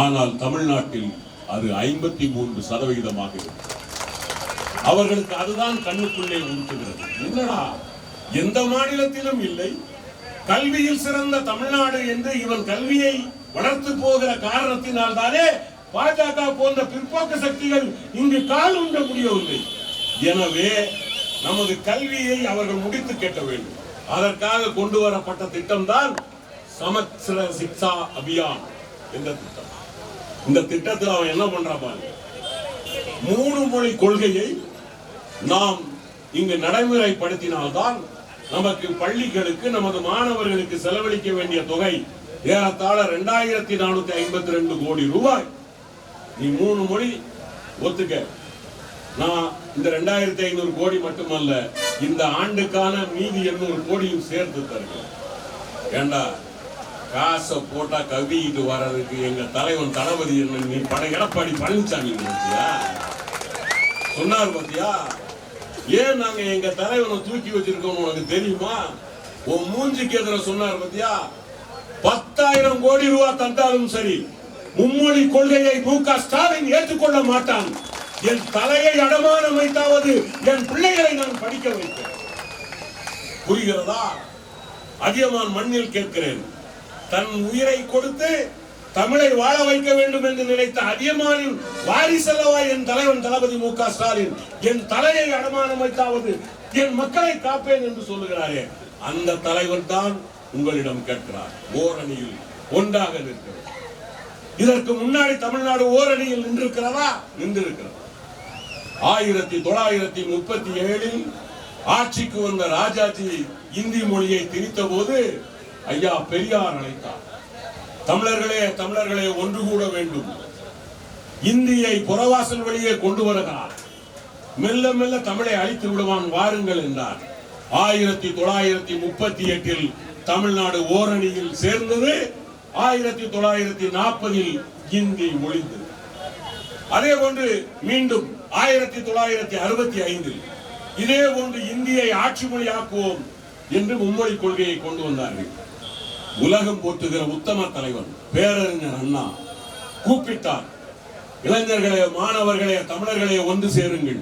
ஆனால் தமிழ்நாட்டில் அது ஐம்பத்தி மூன்று சதவிகிதமாக இருக்கு. அவர்களுக்கு அதுதான் கண்ணுக்குள்ளே உறுத்துகிறது என்னடா எந்த மாநிலத்திலும் இல்லை. கல்வியில் சிறந்த தமிழ்நாடு என்று இவன் கல்வியை வளர்த்து போகிற காரணத்தினால் தானே பாஜக போன்ற பிற்போக்கு சக்திகள் இங்கு கால் உண்ட முடியவில்லை. எனவே நமது கல்வியை அவர்கள் முடித்து கேட்ட வேண்டும். அதற்காக கொண்டு வரப்பட்ட திட்டம்தான் சமத்சர சிக்ஷா அபியான் என்ற திட்டம். இந்த திட்டத்தில் அவன் என்ன பண்றான் மூணு மொழி கொள்கையை நாம் இங்கு நடைமுறைப்படுத்தினால்தான் நமக்கு பள்ளிகளுக்கு நமது மாணவர்களுக்கு செலவழிக்க வேண்டிய தொகை ஏறத்தாழ ரெண்டாயிரத்தி நானூத்தி ஐம்பத்தி ரெண்டு கோடி ரூபாய். நீ மூணு மொழி ஒத்துக்க. நான் இந்த ரெண்டாயிரத்தி ஐநூறு கோடி மட்டுமல்ல இந்த ஆண்டுக்கான மீதி எண்ணூறு கோடியும் சேர்த்து தருகிறேன். ஏண்டா? காசை போட்டா கவிட்டு வர்றதுக்கு எங்க தலைவன் தளபதி என்ன நீ பட எடப்பாடி பழனிசாமி நினைச்சியா சொன்னார் பாத்தியா? ஏன் நாங்க எங்க தலைவனை தூக்கி வச்சிருக்கோம் உனக்கு தெரியுமா? உன் மூஞ்சிக்கு எதிர சொன்னார் பாத்தியா? பத்தாயிரம் கோடி ரூபாய் தந்தாலும் சரி மும்மொழி கொள்கையை மு க. ஸ்டாலின் ஏற்றுக்கொள்ள மாட்டான். என் தலையை அடமானம் வைத்தாவது என் பிள்ளைகளை நான் படிக்க வைத்தேன் புரிகிறதா? அதியமான் மண்ணில் கேட்கிறேன். தன் உயிரை கொடுத்து தமிழை வாழ வைக்க வேண்டும் என்று நினைத்த அதியமானின் வாரிசல்லவா என் தலைவன் தளபதி மு க ஸ்டாலின் என் தலையை அடமானம் வைத்தாவது என் மக்களை காப்பேன் என்று சொல்லுகிறாரே அந்த தலைவர் தான் உங்களிடம் கேட்கிறார். ஓரணியில் ஒன்றாக நிற்கிறது. இதற்கு முன்னாடி தமிழ்நாடு ஓரணியில் நின்றிருக்கிறதா? நின்றிருக்கிறது. ஆயிரத்தி தொள்ளாயிரத்தி முப்பத்தி ஏழில் ஆட்சிக்கு வந்த ராஜாஜி இந்தி மொழியை திரித்த போது ஐயா பெரியார் அழைத்தார். தமிழர்களே தமிழர்களே ஒன்று கூட வேண்டும். இந்தியை புறவாசல் வழியே கொண்டு வருகிறார். மெல்ல மெல்ல தமிழை அழித்து விடுவான் வாருங்கள் என்றார். ஆயிரத்தி தொள்ளாயிரத்தி முப்பத்தி எட்டில் தமிழ்நாடு ஓரணியில் சேர்ந்தது. ஆயிரத்தி தொள்ளாயிரத்தி நாற்பதில் இந்தி ஒழிந்தது. அதே போன்று மீண்டும் ஆயிரத்தி தொள்ளாயிரத்தி அறுபத்தி ஐந்தில் இதே போன்று இந்தியை ஆட்சி மொழியாக்குவோம் என்று மும்மொழி கொள்கையை கொண்டு வந்தார்கள். உலகம் போற்றுகிற உத்தம தலைவன் பேரறிஞர் அண்ணா கூப்பிட்டார். இளைஞர்களே மாணவர்களே தமிழர்களே ஒன்று சேருங்கள்.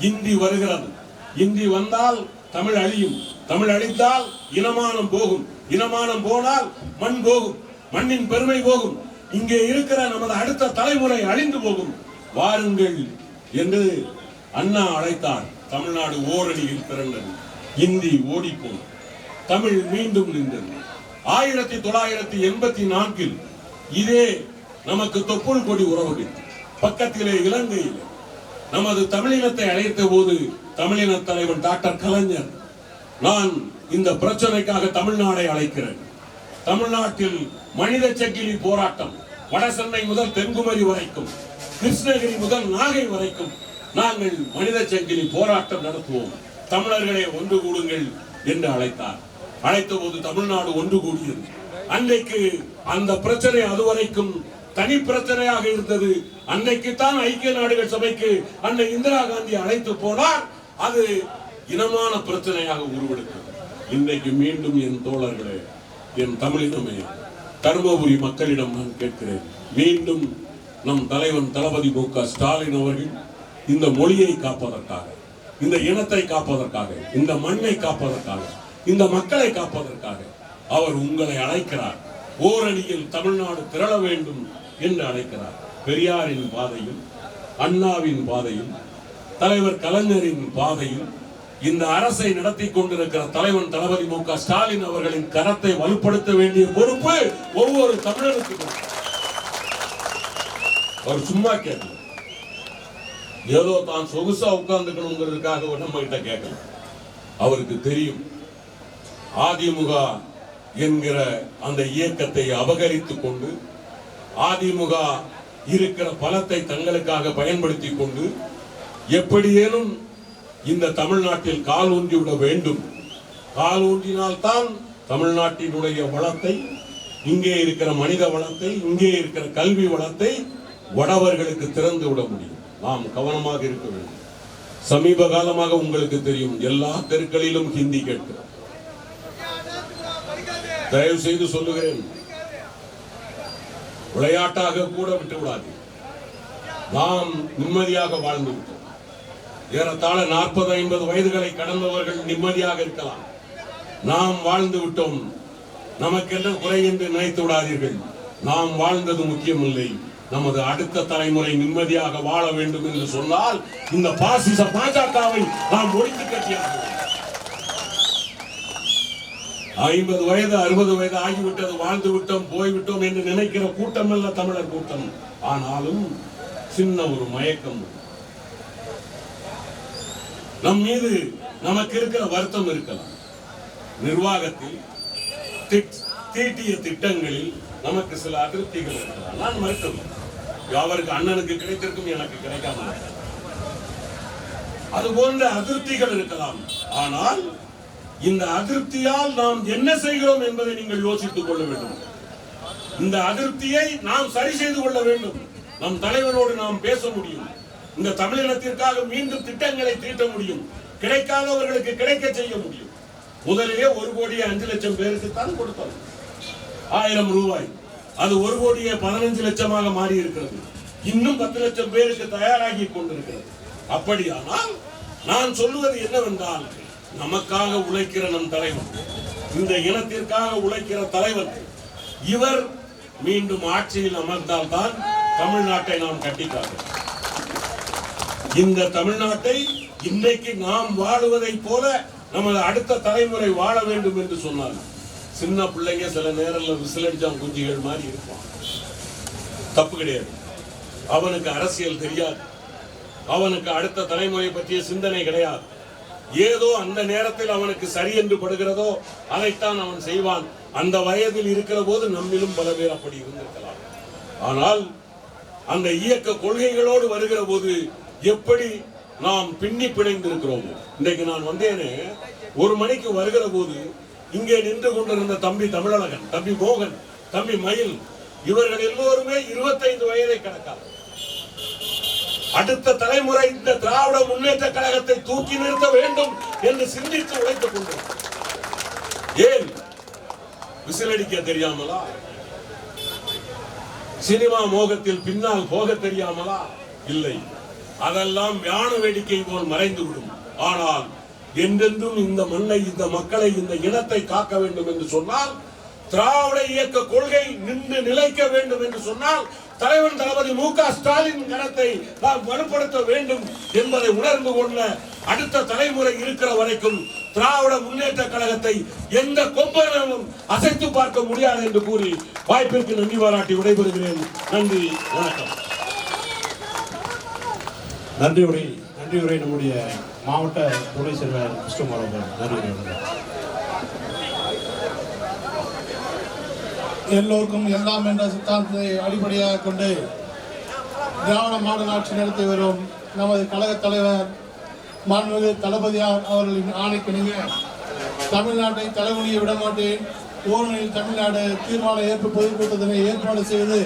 இந்தி வருகிறது. இந்தி வந்தால் தமிழ் அழியும். தமிழ் அழித்தால் இனமானம் போகும். இனமானம் போனால் மண் போகும். மண்ணின் பெருமை போகும். இங்கே இருக்கிற நமது அடுத்த தலைமுறை அழிந்து போகும். வாருங்கள் என்று அண்ணா அழைத்தார். தமிழ்நாடு ஓரணியில் பிறந்தது. இந்தி ஓடிப்போம் தமிழ் மீண்டும் நின்றது. ஆயிரத்தி தொள்ளாயிரத்தி எண்பத்தி நான்கில் இதே நமக்கு தொப்புள் கொடி உறவுகள். பக்கத்திலே இலங்கையில் நமது தமிழினத்தை அழைத்த போது தமிழின தலைவன் டாக்டர் கலைஞர் நான் இந்த பிரச்சனைக்காக தமிழ்நாடை அழைக்கிறேன். தமிழ்நாட்டில் மனித சக்கிலி போராட்டம் வடசென்னை முதல் தென்குமரி வரைக்கும் கிருஷ்ணகிரி முதல் நாகை வரைக்கும் நாங்கள் மனித சங்கிலி போராட்டம் நடத்துவோம். தமிழர்களை ஒன்று கூடுங்கள் என்று அழைத்தார். அழைத்த போது தமிழ்நாடு ஒன்று கூடியது. அன்றைக்கு அந்த பிரச்சனை அதுவரைக்கும் தனி பிரச்சனையாக இருந்தது. அன்னைக்குத்தான் தான் ஐக்கிய நாடுகள் சபைக்கு அன்னை இந்திரா காந்தி அழைத்து போனார். அது இனமான பிரச்சனையாக உருவெடுத்தது. இன்றைக்கு மீண்டும் என் தோழர்களே என் தமிழினமே தருமபுரி மக்களிடம் நான் கேட்கிறேன். மீண்டும் நம் தலைவன் தளபதி மு க ஸ்டாலின் அவர்கள் இந்த மொழியை காப்பதற்காக இந்த இனத்தை காப்பதற்காக இந்த மண்ணை காப்பதற்காக இந்த மக்களை காப்பதற்காக அவர் உங்களை அழைக்கிறார். ஓரணியில் தமிழ்நாடு திரள வேண்டும் என்று அழைக்கிறார். பெரியாரின் பாதையும் அண்ணாவின் பாதையும் தலைவர் கலைஞரின் பாதையும் இந்த அரசை நடத்தி கொண்டிருக்கிற தலைவன் தளபதி மு க ஸ்டாலின் அவர்களின் கரத்தை வலுப்படுத்த வேண்டிய பொறுப்பு ஒவ்வொரு தமிழருக்கு அவர் சும்மா கேட்கல. ஏதோ தான் சொகுசா உட்கார்ந்துக்கணுங்கிறதுக்காக நம்ம கிட்ட கேட்கல. அவருக்கு தெரியும். அதிமுக என்கிற அந்த இயக்கத்தை அபகரித்துக் கொண்டு அதிமுக இருக்கிற பலத்தை தங்களுக்காக பயன்படுத்திக் கொண்டு எப்படியேனும் இந்த தமிழ்நாட்டில் கால் ஊன்றிவிட வேண்டும். கால் ஊன்றினால்தான் தமிழ்நாட்டினுடைய வளத்தை இங்கே இருக்கிற மனித வளத்தை இங்கே இருக்கிற கல்வி வளத்தை வடவர்களுக்கு திறந்து விட முடியும். நாம் கவனமாக இருக்க வேண்டும். சமீப காலமாக உங்களுக்கு தெரியும் எல்லா தெருக்களிலும் ஹிந்தி கேட்கிறோம். தயவு செய்து சொல்லுகிறேன். விளையாட்டாக கூட விட்டு விடாது நாம் நிம்மதியாக வாழ்ந்து விட்டோம் ஏறத்தாழ நாற்பது ஐம்பது வயதுகளை கடந்தவர்கள் நிம்மதியாக இருக்கலாம். நாம் வாழ்ந்து விட்டோம். நமக்கென்ன குறை என்று நினைத்து விடாதீர்கள். நாம் வாழ்ந்தது முக்கியமில்லை. நமது அடுத்த தலைமுறை நிம்மதியாக வாழ வேண்டும் என்று சொன்னால் இந்த பாசிச பாஜகவை நாம் ஒழித்து கட்டியாக ஐம்பது வயது அறுபது வயது ஆகிவிட்டது வாழ்ந்து விட்டோம் போய்விட்டோம் என்று நினைக்கிற கூட்டம் அல்ல தமிழர் கூட்டம். ஆனாலும் சின்ன ஒரு மயக்கம். நம் மீது நமக்கு இருக்கிற வருத்தம் இருக்கலாம். நிர்வாகத்தில் திட்- தீட்டிய திட்டங்களில் நமக்கு சில அதிருப்திகள் இருக்கலாம். நான் மறுக்கவில்லை. அவருக்கு அண்ணனுக்கு கிடைத்திருக்கும் எனக்கு கிடைக்காம அது போன்ற அதிருப்திகள் இருக்கலாம். ஆனால் இந்த அதிருப்தியால் நாம் என்ன செய்கிறோம் என்பதை நீங்கள் யோசித்துக் கொள்ள வேண்டும். இந்த அதிருப்தியை நாம் சரி செய்து கொள்ள வேண்டும். நம் தலைவரோடு நாம் பேச முடியும். இந்த தமிழினத்திற்காக மீண்டும் திட்டங்களை தீட்ட முடியும். கிடைக்காதவர்களுக்கு கிடைக்க செய்ய முடியும். முதலிலே ஒரு கோடியே அஞ்சு லட்சம் பேருக்கு தான் கொடுத்தோம் ஆயிரம் ரூபாய். அது ஒரு கோடியே பதினஞ்சு லட்சமாக மாறி இருக்கிறது இன்னும் பத்து லட்சம் பேருக்கு தயாராகி கொண்டிருக்கிறது. அப்படியானால் நான் சொல்லுவது என்னவென்றால் நமக்காக உழைக்கிற நம் தலைவர். இந்த இனத்திற்காக உழைக்கிற தலைவர். இவர் மீண்டும் ஆட்சியில் அமர்ந்தால்தான் தமிழ்நாட்டை நாம் கட்டிக்காட்டோம் இந்த தமிழ்நாட்டை இன்னைக்கு நாம் வாழுவதை போல நமது அடுத்த தலைமுறை வாழ வேண்டும் என்று சொன்னார். சின்ன பிள்ளைங்க சில நேரம் விசிலடிச்சான் குஞ்சுகள் மாதிரி இருப்பான். தப்பு கிடையாது. அவனுக்கு அரசியல் தெரியாது. அவனுக்கு அடுத்த தலைமுறை பற்றிய சிந்தனை கிடையாது. ஏதோ அந்த நேரத்தில் அவனுக்கு சரி என்று படுகிறதோ அதைத்தான் அவன் செய்வான். அந்த வயதில் இருக்கிற போது நம்மிலும் பல பேர் அப்படி இருந்திருக்கலாம். ஆனால் அந்த இயக்க கொள்கைகளோடு வருகிற போது எப்படி நாம் பின்னி பிணைந்து இருக்கிறோம் இன்றைக்கு நான் வந்தேனே ஒரு மணிக்கு வருகிற போது இங்கே நின்று கொண்டிருந்த தம்பி தமிழழகன் தம்பி மோகன் தம்பி மயில் இவர்கள் எல்லோருமே இருபத்தைந்து வயதை கடக்காது அடுத்த தலைமுறை இந்த திராவிட முன்னேற்ற கழகத்தை தூக்கி நிறுத்த வேண்டும் என்று சிந்தித்து உழைத்துக் கொண்டோம் ஏன்? விசிலடிக்க தெரியாமலா? சினிமா மோகத்தில் பின்னால் போக தெரியாமலா? இல்லை. அதெல்லாம் ஞான வேடிக்கை போல் மறைந்து விடும் ஆனால் என்றென்றும் இந்த மண்ணை இந்த மக்களை இந்த இனத்தை காக்க வேண்டும் என்று சொன்னால் திராவிட இயக்க கொள்கை நின்று நிலைக்க வேண்டும் என்று சொன்னால் தலைவன் தளபதி மு க ஸ்டாலின் கரத்தை நாம் வலுப்படுத்த வேண்டும் என்பதை உணர்ந்து கொள்ள அடுத்த தலைமுறை இருக்கிற வரைக்கும் திராவிட முன்னேற்ற கழகத்தை எந்த கொம்பனும் அசைத்து பார்க்க முடியாது என்று கூறி வாய்ப்பிற்கு நன்றி பாராட்டி விடைபெறுகிறேன். நன்றி வணக்கம். நன்றி உரை நன்றி உரை நம்முடைய மாவட்ட துணை செயலர் கிருஷ்ணகுமார் அவர்கள். நன்றி உரை வழங்குகிறார். எல்லோருக்கும் எல்லாம் என்ற சித்தாந்தத்தை அடிப்படையாக கொண்டு திராவிட மாடல் ஆட்சி நடத்தி வரும் நமது கழகத் தலைவர் மாண்புமிகு தளபதியார் அவர்களின் ஆணைக்கிணங்க தமிழ்நாட்டை தலைமுடிய விடமாட்டேன் ஓரணியில் தமிழ்நாடு தீர்மான ஏற்பு பொதுக்கூட்டத்தினை ஏற்பாடு செய்து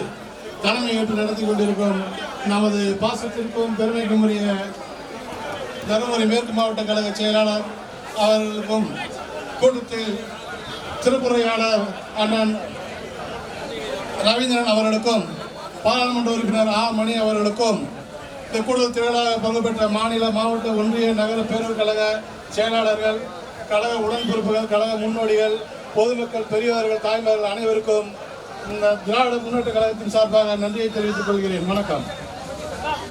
தலைமை ஏற்று நடத்தி கொண்டிருக்கும் நமது பாசத்திற்கும் பெருமைக்கும் உரிய தருமபுரி மேற்கு மாவட்ட கழக செயலாளர் அவர்களுக்கும் கூட்டத்தில் திருப்புறையாளர் அண்ணன் ரவீந்திரன் அவர்களுக்கும் பாராளுமன்ற உறுப்பினர் ஆ. மணி அவர்களுக்கும் இந்த கூடுதல் திரளாக பங்கு பெற்ற மாநில மாவட்ட ஒன்றிய நகர பேரூர் கழக செயலாளர்கள் கழக உடன்பிறப்புகள் கழக முன்னோடிகள் பொதுமக்கள் பெரியவர்கள் தாய்மார்கள் அனைவருக்கும் இந்த திராவிட முன்னேற்ற கழகத்தின் சார்பாக நன்றியை தெரிவித்துக் கொள்கிறேன். வணக்கம்.